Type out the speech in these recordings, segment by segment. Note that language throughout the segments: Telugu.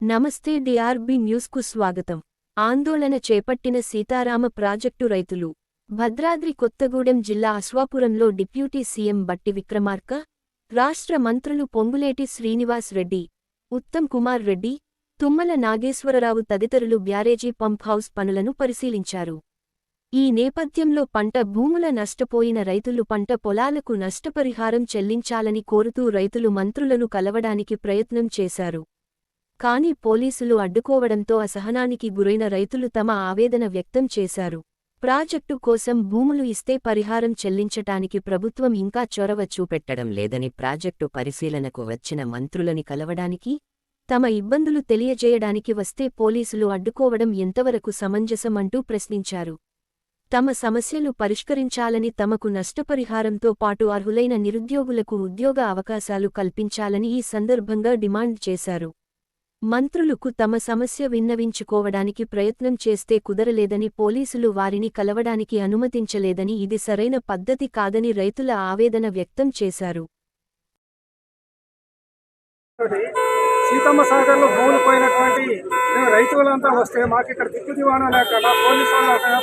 నమస్తే డిఆర్బి న్యూస్కు స్వాగతం. ఆందోళన చేపట్టిన సీతారామ ప్రాజెక్టు రైతులు భద్రాద్రి కొత్తగూడెం జిల్లా అశ్వాపురంలో డిప్యూటీ సీఎం బట్టి విక్రమార్క రాష్ట్ర మంత్రులు పొంగులేటి శ్రీనివాస్ రెడ్డి ఉత్తమ్ కుమార్ రెడ్డి తుమ్మల నాగేశ్వరరావు తదితరులు బ్యారేజీ పంప్ హౌస్ పనులను పరిశీలించారు. ఈ నేపథ్యంలో పంట భూముల నష్టపోయిన రైతులు పంట పొలాలకు నష్టపరిహారం చెల్లించాలని కోరుతూ రైతులు మంత్రులను కలవడానికి ప్రయత్నం చేశారు. కాని పోలీసులు అడ్డుకోవడంతో అసహనానికి గురైన రైతులు తమ ఆవేదన వ్యక్తం చేశారు. ప్రాజెక్టు కోసం భూములు ఇస్తే పరిహారం చెల్లించటానికి ప్రభుత్వం ఇంకా చొరవ చూపెట్టడం లేదని ప్రాజెక్టు పరిశీలనకు వచ్చిన మంత్రులని కలవడానికి తమ ఇబ్బందులు తెలియజేయడానికి వస్తే పోలీసులు అడ్డుకోవడం ఎంతవరకు సమంజసం అంటూ ప్రశ్నించారు. తమ సమస్యలు పరిష్కరించాలని తమకు నష్టపరిహారంతో పాటు అర్హులైన నిరుద్యోగులకు ఉద్యోగ అవకాశాలు కల్పించాలని ఈ సందర్భంగా డిమాండ్ చేశారు. మంత్రులకు తమ సమస్య విన్నవించుకోవడానికి ప్రయత్నం చేస్తే కుదరలేదని పోలీసులు వారిని కలవడానికి అనుమతించలేదని ఇది సరైన పద్ధతి కాదని రైతుల ఆవేదన వ్యక్తం చేశారు. తోటి సీతమ్మ సాగర్లో భూములు పోయినటువంటి మేము రైతులంతా వస్తే మాకు ఇక్కడ దిక్కు దివాణం లేక పోలీసు వాళ్ళు అక్కడ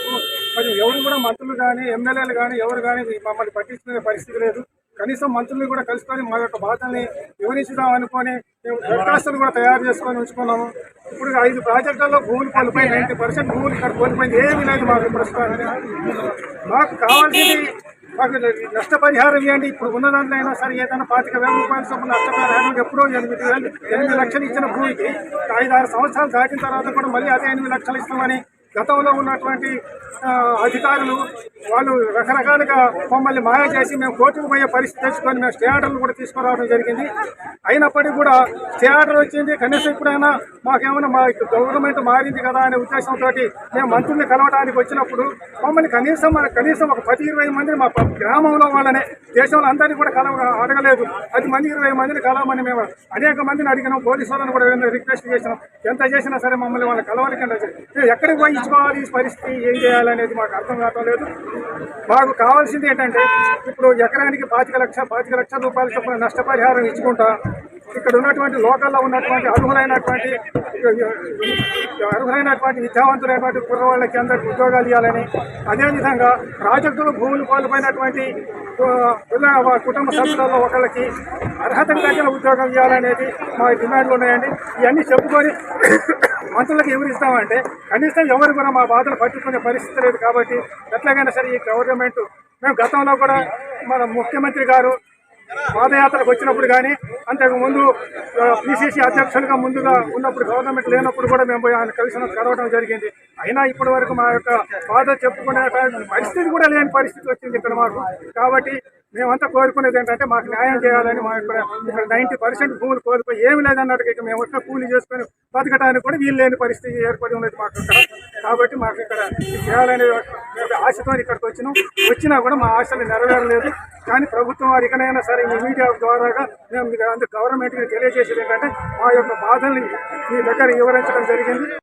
ఎవరు కూడా మంత్రులు కానీ ఎమ్మెల్యేలు కానీ ఎవరు కానీ మమ్మల్ని పట్టించుకునే పరిస్థితి లేదు. కనీసం మంత్రులు కూడా కలుసుకొని మా యొక్క బాధల్ని వివరించుదాం అనుకొని మేము దరఖాస్తులు కూడా తయారు చేసుకొని ఉంచుకున్నాము. ఇప్పుడు ఐదు ప్రాజెక్టుల్లో భూములు కోల్పోయి నైంటీ పర్సెంట్ భూములు ఇక్కడ కోల్పోయింది. ఏమీ లేదు మాకు ప్రస్తుతానికి మాకు కావాల్సింది మాకు నష్టపరిహారం ఇవ్వండి. ఇప్పుడు ఉన్న దాంట్లో అయినా సరే ఏదైనా పాతిక వేల రూపాయల చొప్పున నష్టపరిహారం ఎప్పుడో ఎనిమిది వేలు ఎనిమిది లక్షలు ఇచ్చిన భూమికి ఐదు ఆరు సంవత్సరాలు దాటిన తర్వాత కూడా మళ్ళీ అదే ఎనిమిది లక్షలు ఇస్తామని గతంలో ఉన్నటువంటి అధికారులు వాళ్ళు రకరకాలుగా మమ్మల్ని మాయ చేసి మేము కోర్టుకు పోయే పరిస్థితి తెచ్చుకొని మేము స్టే ఆర్డర్లు కూడా తీసుకురావడం జరిగింది. అయినప్పటికీ కూడా స్టే ఆర్డర్ వచ్చింది. కనీసం ఇప్పుడైనా మాకేమైనా మా గవర్నమెంట్ మారింది కదా అనే ఉద్దేశంతో మేము మంత్రుల్ని కలవడానికి వచ్చినప్పుడు మమ్మల్ని కనీసం మన కనీసం ఒక పది ఇరవై మంది మా గ్రామంలో వాళ్ళనే దేశంలో అందరినీ కూడా కలవ అడగలేదు. పది మంది ఇరవై మందిని కలవమని మేము అనేక మందిని అడిగినాం. పోలీసు వాళ్ళని కూడా రిక్వెస్ట్ చేసినాం. ఎంత చేసినా సరే మమ్మల్ని వాళ్ళని కలవనికంటే ఎక్కడికి పోయి ఇచ్చుకోవాలి ఈ పరిస్థితి ఏం చేయాలనేది మాకు అర్థం కావటం లేదు. మాకు కావాల్సింది ఏంటంటే ఇప్పుడు ఎకరానికి పాతిక లక్ష పాతిక లక్షల రూపాయల చొప్పున నష్టపరిహారం ఇచ్చుకుంటా ఇక్కడ ఉన్నటువంటి లోకల్లో ఉన్నటువంటి అర్హులైనటువంటి అర్హులైనటువంటి విద్యావంతులైనటువంటి కుర్రవాళ్ళకి అందరికి ఉద్యోగాలు ఇవ్వాలని అదేవిధంగా ప్రాజెక్టులు భూములు కోల్పోయినటువంటి పిల్ల కుటుంబ సభ్యులలో ఒకళ్ళకి అర్హత దగ్గర ఉద్యోగం ఇవ్వాలనేది మా డిమాండ్లు ఉన్నాయండి. ఇవన్నీ చెప్పుకొని మంత్రులకు ఎవరు ఇస్తామంటే కనీసం ఎవరు కూడా మా బాధలు పట్టించుకునే పరిస్థితి లేదు కాబట్టి ఎట్లాగైనా సరే ఈ గవర్నమెంట్ మేము గతంలో కూడా మన ముఖ్యమంత్రి గారు పాదయాత్రకు వచ్చినప్పుడు కానీ అంతకుముందు పిసిసి అధ్యక్షులుగా ముందుగా ఉన్నప్పుడు గవర్నమెంట్ లేనప్పుడు కూడా మేము పోయి ఆయన కలిసి కలవడం జరిగింది. అయినా ఇప్పటి వరకు మా యొక్క బాధ చెప్పుకునే పరిస్థితి కూడా లేని పరిస్థితి వచ్చింది ఇక్కడ మాకు. కాబట్టి మేమంతా కోరుకునేది ఏంటంటే మాకు న్యాయం చేయాలని మా ఇక్కడ ఇక్కడ నైంటీ పర్సెంట్ భూములు కోల్పోయి ఏమి లేదన్నట్టు ఇక మేము వచ్చే కూలీ చేసుకొని బతకడానికి కూడా వీలు లేని పరిస్థితి ఏర్పడి ఉన్నది మాకు ఇక్కడ. కాబట్టి మాకు ఇక్కడ చేయాలనే ఆశతో ఇక్కడికి వచ్చినాం. వచ్చినా కూడా మా ఆశలు నెరవేరలేదు. కానీ ప్రభుత్వం వారు ఇకనైనా సరే మీ మీడియా ద్వారాగా మేము అందుకు గవర్నమెంట్కి తెలియజేసేది ఏంటంటే మా యొక్క బాధల్ని మీ దగ్గర వివరించడం జరిగింది.